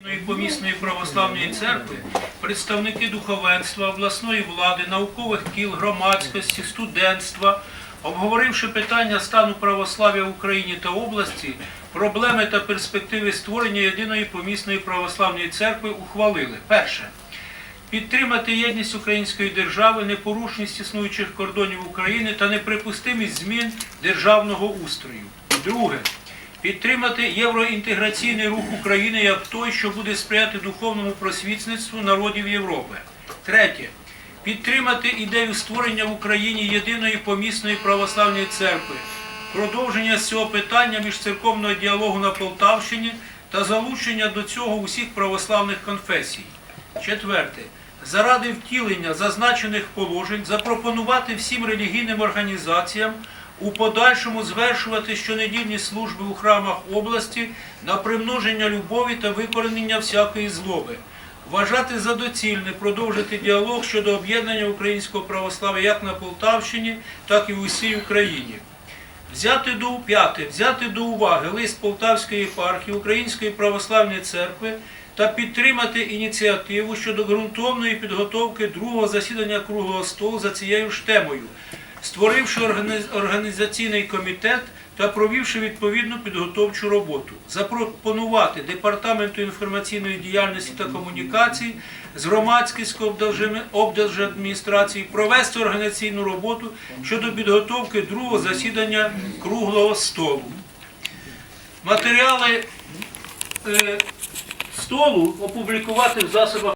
Української помісної православної церкви, представники духовенства, обласної влади, наукових кіл, громадськості, студентства, обговоривши питання стану православ'я в Україні та області, проблеми та перспективи створення єдиної помісної православної церкви ухвалили. Перше. Підтримати єдність української держави, непорушність існуючих кордонів України та неприпустимість змін державного устрою. Друге. Підтримати євроінтеграційний рух України як той, що буде сприяти духовному просвітництву народів Європи. Третє. Підтримати ідею створення в Україні єдиної помісної православної церкви, продовження з цього питання міжцерковного діалогу на Полтавщині та залучення до цього усіх православних конфесій. Четверте. Заради втілення зазначених положень запропонувати всім релігійним організаціям у подальшому звершувати щонедільні служби у храмах області на примноження любові та викоренення всякої злоби. Вважати за доцільне продовжити діалог щодо об'єднання українського православ'я як на Полтавщині, так і в усій Україні. Взяти до п'яте, взяти до уваги лист Полтавської єпархії Української православної церкви та підтримати ініціативу щодо ґрунтовної підготовки другого засідання круглого столу за цією ж темою, створивши організаційний комітет та провівши відповідну підготовчу роботу, запропонувати департаменту інформаційної діяльності та комунікацій з громадськістю облдержадміністрації провести організаційну роботу щодо підготовки другого засідання круглого столу. Матеріали е, столу опублікувати в засобах.